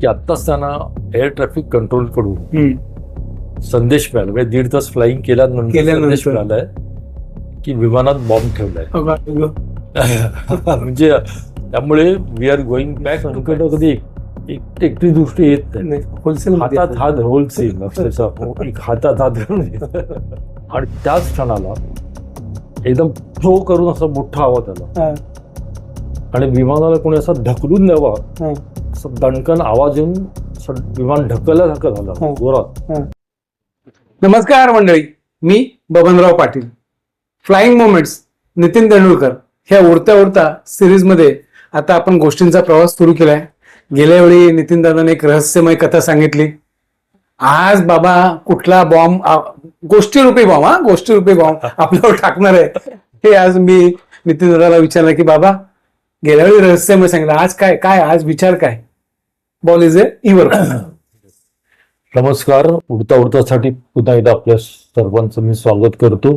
की आत्ताच त्यांना एअर ट्रॅफिक कंट्रोलकडून हम्म. संदेश मिळाला. म्हणजे दीड तास फ्लाईंग केल्यानंतर. संदेश मिळालाय की विमानात बॉम्ब ठेवलाय. म्हणजे त्यामुळे वी आर गोइंग बॅक तुमकडे कधी एक- एक एकटी दृष्टी येत नाही. होलसेल हातात हात होलसेल अक्षरशः. एक हातात हात घालून. आणि त्याच क्षणाला एकदम फ्लो करून असा मोठा आवाज आला. आणि विमानाला कोणी असा ढकलून द्यावा असं दणकन आवाज येऊन विमान ढकलल्यासारखं झालं. हो. जोरात. नमस्कार मंडळी. मी Babanrao Patil. Flying moments Nitin Tendulkar. ह्या उडत्या उडता सिरीजमध्ये आता आपण गोष्टींचा प्रवास सुरू केलाय. गेल्या वेळी नितीन दादाने एक रहस्यमय कथा सांगितली. आज बाबा कुठला बॉम्ब गोष्टी रूपी बॉम्ब हा? गोष्टी रूपी बॉम्ब आपल्यावर टाकणार आहे. हे आज मी नितीन दादाला विचारलं की बाबा गेल्या वेळी रहस्यमय सांगितलं. आज काय काय आज विचार काय? बॉल इज ए इवर नमस्कार. उडता उडतासाठी पुन्हा एकदा आपल्या सर्वांचं मी स्वागत करतो.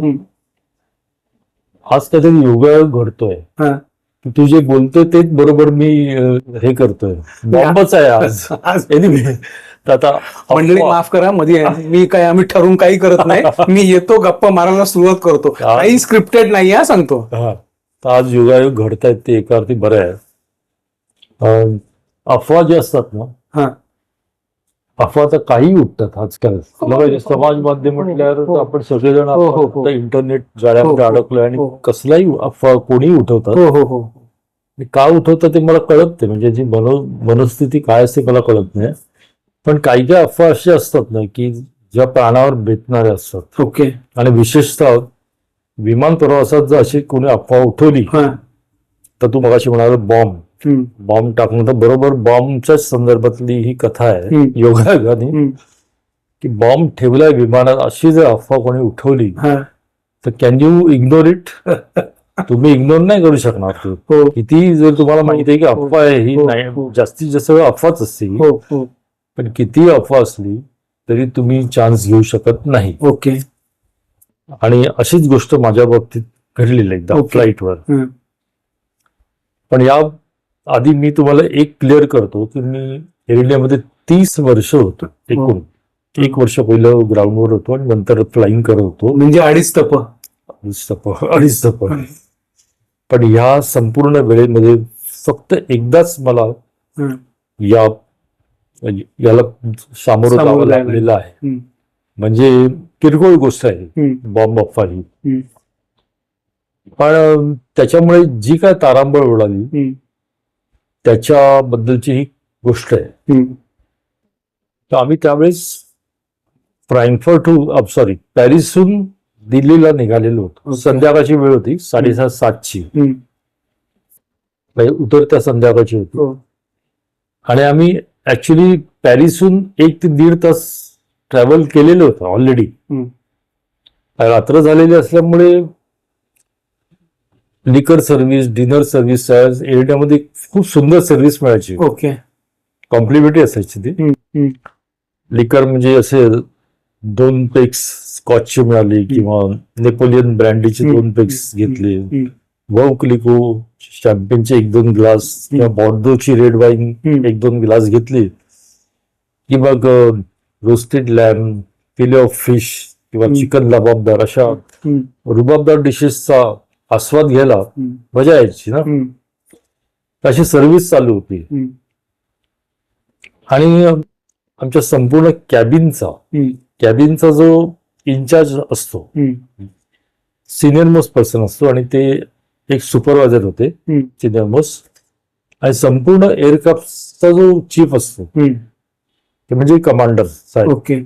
आज काहीतरी योगायोग घडतोय. तू जे बोलतोय तेच बरोबर मी हे करतोय. बॉम्बच आहे आज. आज. एनिवे आता मंडळी माफ करा मध्ये मी काय आम्ही ठरवून काही करत नाही. मी येतो गप्पा मारायला सुरुवात करतो. काही स्क्रिप्टेड नाही हा सांगतो. आज योगायोग घडतायत ते एका अर्थी बरं आहे. अफवा जे असतात ना हा. अफवा तर काही उठतात आजकाल. माहिती आहे, समाज माध्यम म्हटल्यावर हो. आपण सगळेजण हो, हो, हो. इंटरनेट हो, जाळ्यामध्ये हो. अडकलोय आणि हो. कसलाही अफवा कोणी उठवतात. हो हो हो. का उठवतात ते मला कळत नाही. म्हणजे जी मनो मनस्थिती काय असते मला कळत नाही. पण काही काही अफवा अशा असतात ना की ज्या प्राणावर बेतणाऱ्या असतात. ओके. आणि विशेषतः विमान प्रवासात जर अशी कोणी अफवा उठवली हा. तर तू मगाशी म्हणाला बॉम्ब. बॉम्ब टाकणं तर बरोबर बॉम्बच्याच संदर्भातली ही कथा आहे. योगायोगाने. की बॉम्ब ठेवलाय विमानात अशी जर अफवा कोणी उठवली तर कॅन यू इग्नोर इट तुम्ही इग्नोर नाही करू शकणार ते. हो. किती जर तुम्हाला माहिती आहे की हो, अफवा आहे ही हो, नाही. जास्तीत जास्त वेळ अफवाच असते पण किती अफवा असली तरी तुम्ही चान्स घेऊ शकत नाही. ओके. आणि अशीच गोष्ट माझ्या बाबतीत घडलेली एकदा. फ्लाईटवर पण या आधी मी तुम्हाला एक क्लिअर करतो की मी एअर इंडियामध्ये तीस वर्ष होतो एकूण. एक वर्ष पहिलं ग्राउंडवर होतो आणि नंतर फ्लाईंग करत होतो. म्हणजे अडीच तप. अडीच तप अडीच तप. पण ह्या संपूर्ण वेळेमध्ये फक्त एकदाच मला या याला सामोरं जावं. लागलेलं आहे. म्हणजे किरकोळ गोष्ट आहे. बॉम्ब अफवा ही पण त्याच्यामुळे जी काय तारांबळ उडाली त्याच्याबद्दलची ही गोष्ट आहे. तर आम्ही त्यावेळेस फ्रँकफर्ट सॉरी पॅरिसहून दिल्लीला निघालेलो होतो. संध्याकाळची वेळ होती साडेसात सातची. म्हणजे उतरत्या संध्याकाळची होती. हो. आणि आम्ही ऍक्च्युली पॅरिसहून एक ते दीड तास ट्रॅव्हल केलेलं होतं ऑलरेडी. रात्र झालेली असल्यामुळे लिकर सर्व्हिस डिनर सर्व्हिस एरियामध्ये खूप सुंदर सर्व्हिस मिळायची. ओके. कॉम्प्लिमेंटरी असायची ती. लिकर म्हणजे असे दोन पेक्स स्कॉचची मिळाली किंवा नेपोलियन ब्रँडीचे दोन पेक्स घेतले. हम्म, वव क्लिको शॅम्पेनचे एक दोन ग्लास किंवा बॉर्डोची रेड वाईन. एक दोन ग्लास घेतली. की मग roasted lamb fillet of fish किंवा. चिकन लबाबदार अशा रुबाबदार डिशेसचा आस्वाद घ्यायला मजा यायची ना. अशी सर्व्हिस चालू होती. आणि आमच्या संपूर्ण कॅबिनचा कॅबिनचा जो इन्चार्ज असतो सिनियर मोस्ट पर्सन असतो आणि ते एक सुपरवायझर होते. सिनियर मोस्ट आणि संपूर्ण एअरक्राफ्टचा जो चीफ असतो. ते म्हणजे कमांडर साहेब. ओके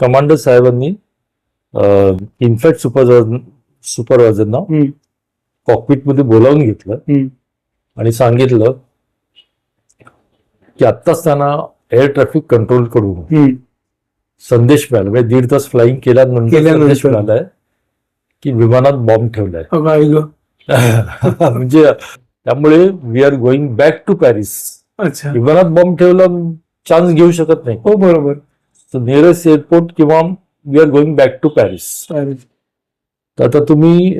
कमांडर साहेबांनी इनफॅक्ट सुपरवायझर सुपरवायझरना कॉकपिटमध्ये बोलावून घेतलं. आणि सांगितलं की आत्ताच त्यांना एअर ट्रॅफिक कंट्रोलकडून. संदेश मिळाला. म्हणजे दीड तास फ्लाईंग केल्यानंतर. संदेश मिळालाय की विमानात बॉम्ब ठेवलाय. म्हणजे त्यामुळे we are going back to Paris अच्छा. विमानात बॉम्ब ठेवला चान्स घेऊ शकत नाही. हो बरोबर. तर नियरेस्ट एअरपोर्ट किंवा we are going back to Paris. तर आता तुम्ही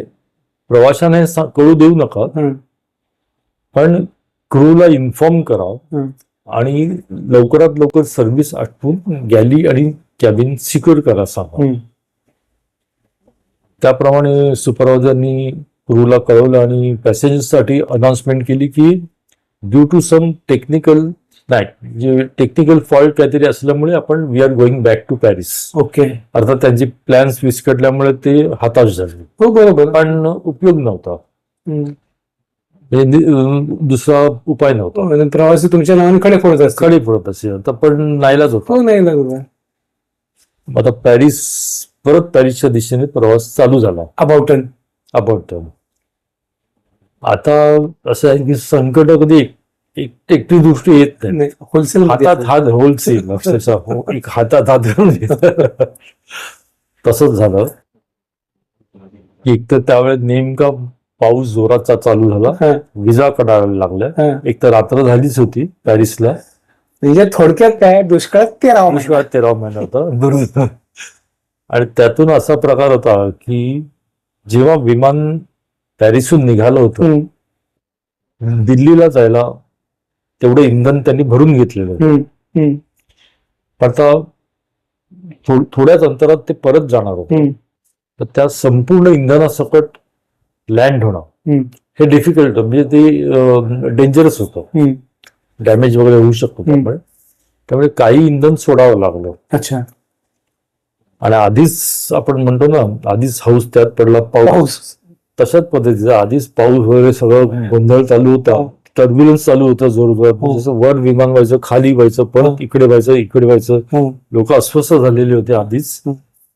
प्रवाशाने कळू देऊ नका पण क्रूला इन्फॉर्म करा. आणि लवकरात लवकर सर्व्हिस आटपून गॅली आणि कॅबिन सिक्युअर करा सांगा. त्याप्रमाणे सुपरवायझरनी क्रूला कळवलं आणि पॅसेंजर्ससाठी अनाउन्समेंट केली की ड्यू टू सम टेक्निकल नाही म्हणजे टेक्निकल फॉल्ट काहीतरी असल्यामुळे आपण we are going back to Paris okay अर्थात त्यांची प्लॅन्स विस्कटल्यामुळे ते हताश झाले. हो बरोबर. पण उपयोग नव्हता. हे अं, दुसरा उपाय नव्हता. हो, प्रवासी तुमच्या नावाने कडे फोडत असतात कडे पडत असे. तर पण नाईलाच होता. हो आता पॅरिस परत पॅरिसच्या दिशेने प्रवास चालू झाला. अबाउटन अबाउट आता असं आहे की संकट कधी एकटी दृष्टी येत नाही. होलसेल हातात हात होलसेल हो, एक हातात हात. तसंच झालं. एक तर त्यावेळेस नेमका पाऊस जोराचा चालू झाला. विजा काढायला लागल्या. एक तर रात्र झालीच होती पॅरिसला. म्हणजे थोडक्यात काय दुष्काळात तेरा दुष्काळ तेरा महिना होता. बरोबर. आणि त्यातून असा प्रकार होता की जेव्हा विमान पॅरिसहून निघालं होतं दिल्लीला जायला तेवढं इंधन त्यांनी भरून घेतलेलं. पण आता थोड्याच अंतरात ते परत जाणार होते. तर त्या संपूर्ण इंधनासकट लँड होणं. हे डिफिकल्ट म्हणजे ते डेंजरस होतं. डॅमेज वगैरे होऊ शकतो. त्यामुळे. त्यामुळे काही इंधन सोडावं लागलं. अच्छा. आणि आधीच आपण म्हणतो ना आधीच हाऊस त्यात पडला पाऊस. पाऊस. तशाच पद्धतीचा आधीच पाऊस वगैरे सगळं गोंधळ चालू होता. हो. टर्ब्युलन्स चालू होता जोरदार हो. जसं वर विमान व्हायचं खाली व्हायचं हो. परत इकडे व्हायचं इकडे व्हायचं हो. लोक अस्वस्थ झालेले होते आधीच हं.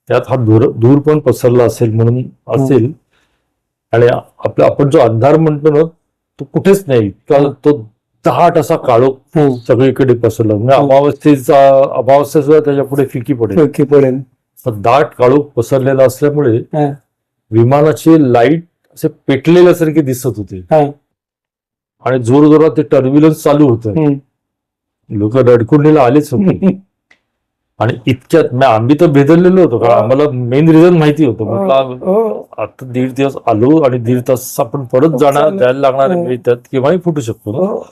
त्यात हा धूर धूर पण पसरला असेल म्हणून असेल आणि आपला आपण जो अंधार म्हणतो ना तो कुठेच नाही हं. तो दाट असा काळोख हो. सगळीकडे पसरला म्हणजे हं. अमावस्थेचा अमावस्था सुद्धा त्याच्या पुढे फिकी पडेल ओके पडेल दाट काळोख पसरलेला असल्यामुळे हा. विमानाचे लाइट असे पेटलेल्यासारखे दिसत होते हा. आणि जोर जोरात ते टर्ब्युलन्स चालू होतं. लोक रडकुंडीला आलेच होते आणि इतक्यात मी आम्ही तर बेदरलेलो होतो कारण हो. आम्हाला मेन रिझन माहिती होतं म्हटलं हो. आता दीड दिवस आलो आणि दीड तास आपण परत जाणार. जायला लागणार हो. त्यात केव्हाही फुटू शकतो हो.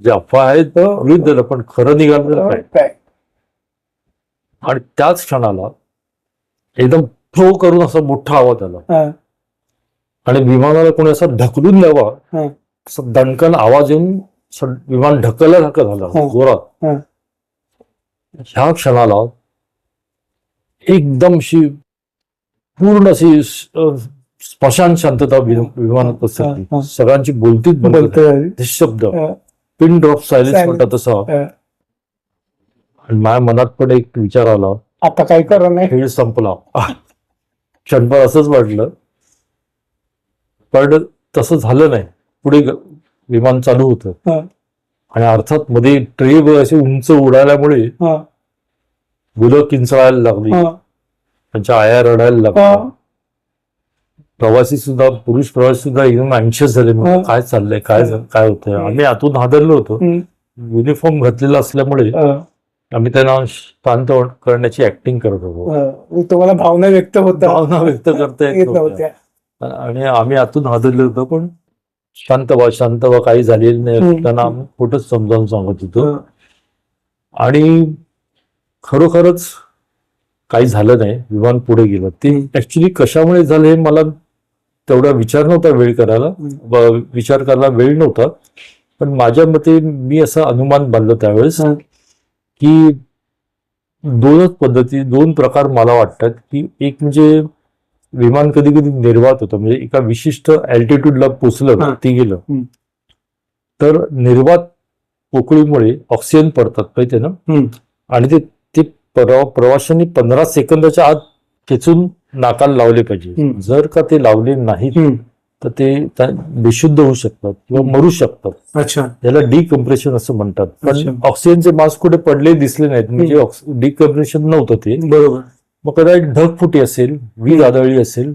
जे अफवा आहेत हो. गृहीत धरलं पण खरं निघालं काय? आणि त्याच क्षणाला एकदम फ्लो करून असा मोठा आवाज आला हा. आणि विमानाला कोणी असा ढकलून द्यावा हा. असा दणकन आवाज येऊन विमान ढकलल्या ढकल झाला हा. जोरात हा. ह्या क्षणाला एकदम अशी पूर्ण अशी स्मशान शांतता विमानात. पसरली सगळ्यांची बोलतीच बंद हा. Pin drop silence. म्हणतात तसा. आणि माझ्या मनात पण एक विचार आला आता काय करा नाही खेळ संपला क्षणभर असंच वाटलं पण तसं झालं नाही पुढे विमान चालू होतं. आणि अर्थात मध्ये ट्रे असे उंच उडाल्यामुळे हा. मुलं किंचाळायला लागली हा. त्यांच्या आया रडायला लागल्या हा. प्रवासी सुद्धा पुरुष प्रवासी सुद्धा एकदम अँशियस झाले मग. काय चाललंय काय. काय होतंय. आम्ही आतून हादरलो होतो. युनिफॉर्म घातलेला असल्यामुळे. आम्ही त्यांना शांत करण्याची ऍक्टिंग करत होतो हा. तुम्हाला भावना व्यक्त होता भावना व्यक्त करता येत. नव्हत्या आणि आम्ही आतून हादरलो होतो पण शांत व्हा शांत व्हा काही झालेलं नाही. त्यांना खोटंच समजावून सांगत होतो. आणि खरोखरच काही झालं नाही विमान पुढे गेलं ते. ऍक्च्युली कशामुळे झालं हे मला तेवढा विचार नव्हता वेळ करायला विचार करायला वेळ नव्हता पण माझ्या मते मी असा अनुमान बांधलं त्यावेळेस हा. की दोनच पद्धती दोन प्रकार मला वाटतात की एक म्हणजे विमान कधी कधी निर्वात होतं म्हणजे एका विशिष्ट अल्टिट्यूडला पोचलं. ती गेलं. तर निर्वात पोकळीमुळे ऑक्सिजन पडतात माहितीये ना. आणि ते ते प्रवा- प्रवाशांनी पंधरा सेकंदाच्या आत खेचून नाकाला लावले पाहिजे. जर का ते लावले हम्म. तर ते बेशुद्ध होऊ शकतात किंवा मरू शकतात अच्छा याला डिकम्प्रेशन असं म्हणतात. पण ऑक्सिजनचे मास्क कुठे पडले दिसले नाहीत म्हणजे डिकम्प्रेशन नव्हतं ते बरोबर मग कदाचित ढगफुटी असेल वीज आदळली असेल.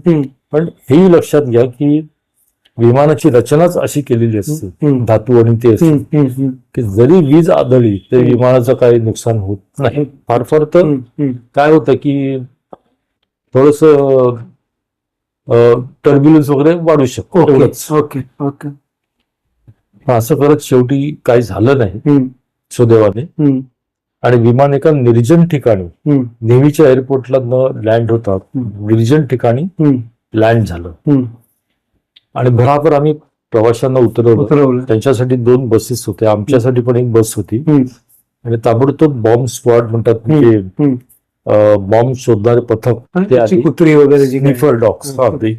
पण हेही लक्षात घ्या की विमानाची रचनाच अशी केलेली असते. धातू आणि ते असते. की जरी वीज आदळली तरी. विमानाचं काही नुकसान होत नाही. फार फार तर. काय होतं की थोडस टर्ब्युलन्स वगैरे वाढू शकतो ओके. ओके. असं करत शेवटी काही झालं नाही. सुदैवाने. आणि विमान एका निर्जन ठिकाणी नेव्हीच्या एअरपोर्टला न लँड होता. हम्म. निर्जन ठिकाणी लँड झालं. आणि भराभर आम्ही प्रवाशांना उतरवलं. त्यांच्यासाठी दोन बसेस होत्या आमच्यासाठी पण एक बस होती. आणि ताबडतोब बॉम्ब स्क्वॉड म्हणतात. बॉम्ब शोधणारे पथक ते कुत्री वगैरे स्निफर डॉग्स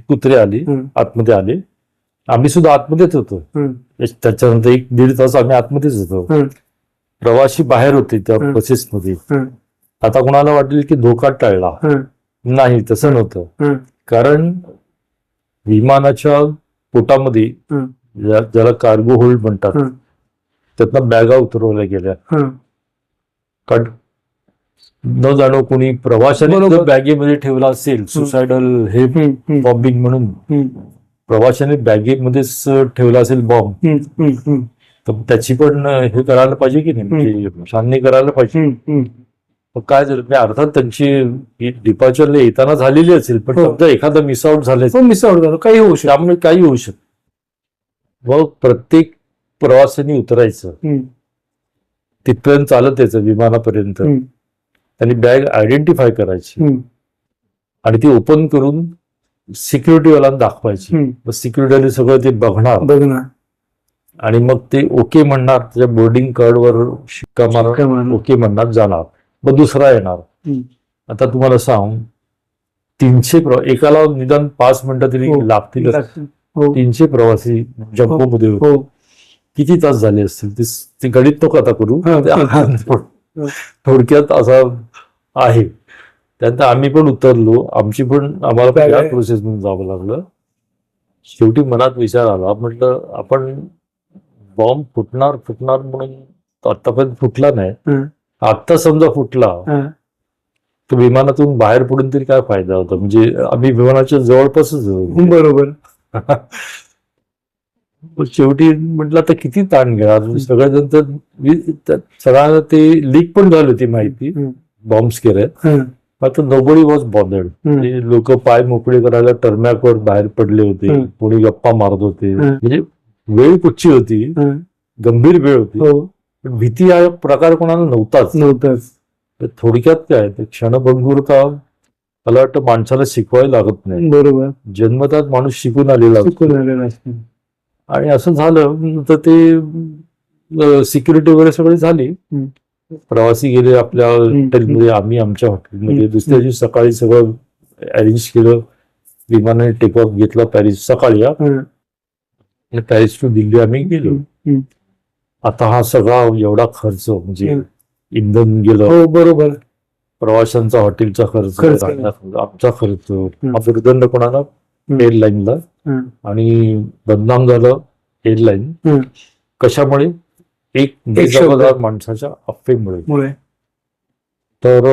कुत्रे आली. आतमध्ये आले. आम्ही सुद्धा आतमध्येच होतो. त्याच्यानंतर एक दीड तास आम्ही आतमध्येच होतो. प्रवासी बाहेर होते त्या हम्म, आता कोणाला वाटेल की धोका टळला? नाही तसं नव्हतं. कारण विमानाच्या पोटामध्ये ज्याला कार्गो होल्ड म्हणतात. त्यातनं बॅगा उतरवल्या गेल्या. कारण न जाणो कोणी प्रवाशाने बॅगेमध्ये ठेवला असेल सुसायडल हे बॉम्बिंग म्हणून प्रवाशाने बॅगेमध्येच ठेवला असेल बॉम्ब तर त्याची पण हे करायला पाहिजे की नाही? म्हणजे छाननी करायला पाहिजे. मग काय झालं? म्हणजे अर्थात त्यांची डिपार्चरला येताना झालेली असेल पण हो. समजा एखादं मिस आउट झालं तो मिस आउट झालो. काही होऊ शकतो. त्यामुळे काही होऊ शकत. मग प्रत्येक प्रवाशाने उतरायचं. तिथपर्यंत चालत यायचं विमानापर्यंत. त्यांनी बॅग आयडेंटिफाय करायची. आणि ती ओपन करून सिक्युरिटीवाल्यांना दाखवायची. सिक्युरिटीवाले सगळं ते बघणार. बघ ना आणि मग ते ओके म्हणणार त्याच्या बोर्डिंग कार्डवर शिक्का मारणार कमाल. ओके म्हणणार जाणार. मग दुसरा येणार. आता तुम्हाला सांग तीनशे एकाला निदान पाच मिनिटं तरी हो. लागतील. हो. तीनशे प्रवासी जम्बो मध्ये होते. हो. किती तास झाले असतील? ते ते गणित नको आता करू. ते थोडक्यात असा आहे. त्यानंतर आम्ही पण उतरलो. आमची पण आम्हाला काय? प्रोसेस म्हणून जावं लागलं. शेवटी मनात विचार आला. म्हटलं आपण बॉम्ब फुटणार फुटणार म्हणून आतापर्यंत फुटला नाही हं. आता समजा फुटला हा. तर विमानातून बाहेर पडून तरी काय फायदा होता म्हणजे आम्ही विमानाच्या जवळपासच. बरोबर शेवटी म्हटलं आता किती ताण घेणार सगळेजण तर सगळ्यांना ते लीक पण झाली होती माहिती. बॉम्ब हं. मात्र नोबडी वॉज बॉदर्ड. लोक पाय मोकळे करायला टर्मॅकवर बाहेर पडले होते. कोणी गप्पा मारत होते. म्हणजे वेळ कुठची होती. गंभीर वेळ होती. हो. पण भीती हा प्रकार कोणाला नव्हताच. नव्हतंच. थोडक्यात काय ते क्षणभंगुरता मला वाटतं माणसाला शिकवायला लागत नाही. बरोबर. जन्मतात माणूस शिकून आलेला. चुकून आलेलं. आणि असं झालं तर ते सिक्युरिटी वगैरे सगळी झाली. प्रवासी गेले आपल्या हॉटेलमध्ये आम्ही आमच्या हॉटेलमध्ये. दुसऱ्या दिवशी सकाळी सगळं अरेंज केलं. विमानाने टेक ऑफ घेतला पॅरिस. सकाळी हा. हं. आणि पॅरिस टू दिल्ली आम्ही गेलो. आता हा सगळा एवढा खर्च म्हणजे. इंधन गेलं हो बरोबर प्रवाशांचा हॉटेलचा खर्च आमचा खर्च दुर्दंड कोणाला. एअरलाईनला. आणि बदनाम झालं एअरलाईन. कशामुळे एक बेजबाबदार माणसाच्या अफवेमुळे मुळे तर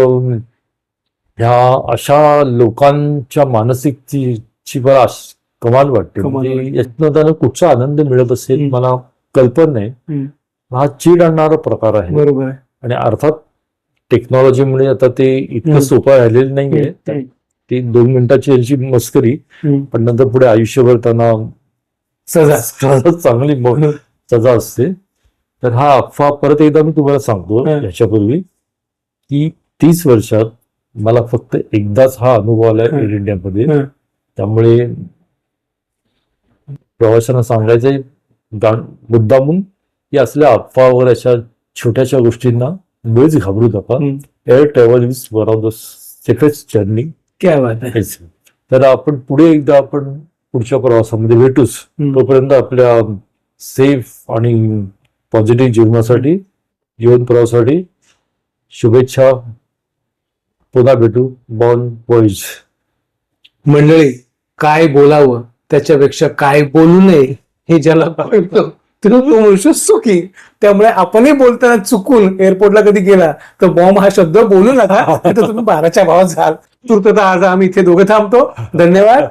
ह्या अशा लोकांच्या मानसिकतेची आश- कमाल वाटते म्हणजे कुठचा आनंद मिळत असेल. मला कल्पना नाही हं. चीड आणणारा प्रकार आहे बरोबर आणि अर्थात टेक्नॉलॉजीमुळे आता ते इतकं. सोपं राहिलेलं नाहीये. ती दोन मिनिटाची यांची मस्करी. पण नंतर पुढे आयुष्यभर त्यांना सजा चांगली सजा असते तर हा अफवा परत एकदा मी तुम्हाला सांगतो. याच्यापूर्वी की तीस वर्षात मला फक्त एकदाच हा अनुभव आला. एअर इंडियामध्ये. त्यामुळे प्रवाशांना सांगायचंय मुद्दामून की असल्या अफवा वगैरे अशा छोट्याशा गोष्टींना मुळेच घाबरू नका. Air travel is one of the safest journey तर आपण पुढे एकदा आपण पुढच्या प्रवासामध्ये भेटूच. तोपर्यंत आपल्या सेफ आणि पॉझिटिव्ह जीवनासाठी जीवन प्रवासासाठी शुभेच्छा. पुन्हा भेटू. बॉन बॉईज मंडळी काय बोलावं? त्याच्यापेक्षा काय बोलू नये हे ज्याला कळतं तो मनुष्य सुखी त्यामुळे आपणही बोलताना चुकून एअरपोर्टला कधी गेला तर बॉम्ब हा शब्द बोलू नका तुम्ही बाराच्या भावात जाल. तुर्तता आज आम्ही इथे दोघं थांबतो. धन्यवाद.